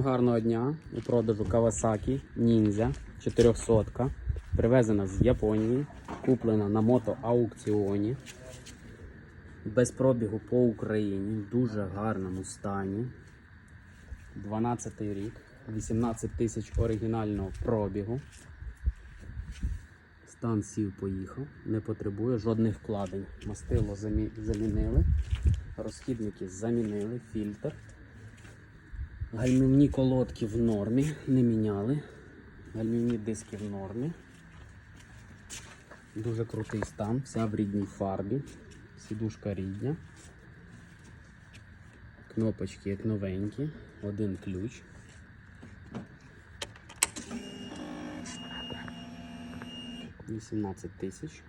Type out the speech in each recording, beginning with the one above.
Гарного дня у продажу Kawasaki Ninja 400. Привезена з Японії, куплена на мотоаукціоні. Без пробігу по Україні, в дуже гарному стані. 12 рік, 18 тисяч оригінального пробігу. Стан сів поїхав, не потребує жодних вкладень. Мастило замінили, розхідники замінили, фільтр. Гальмівні колодки в нормі, не міняли. Гальмівні диски в нормі. Дуже крутий стан, вся в рідній фарбі. Сідушка рідня. Кнопочки як новенькі. Один ключ. Вісімнадцять тисяч.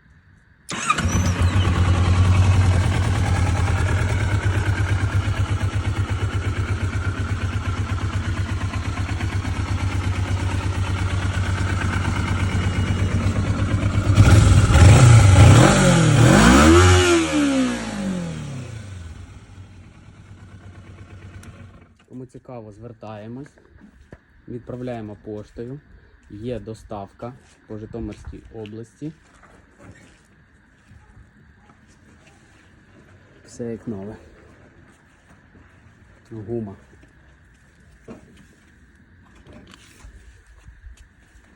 Кому цікаво, звертаємось, відправляємо поштою. Є доставка по Житомирській області. Все як нове. Гума.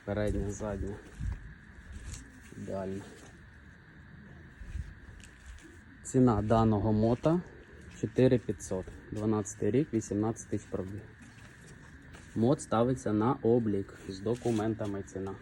Передня, задня. Ідеально. Ціна даного мота 4500. 12 рік, 18 тисяч пробіг. Мод ставиться на облік з документами ціна.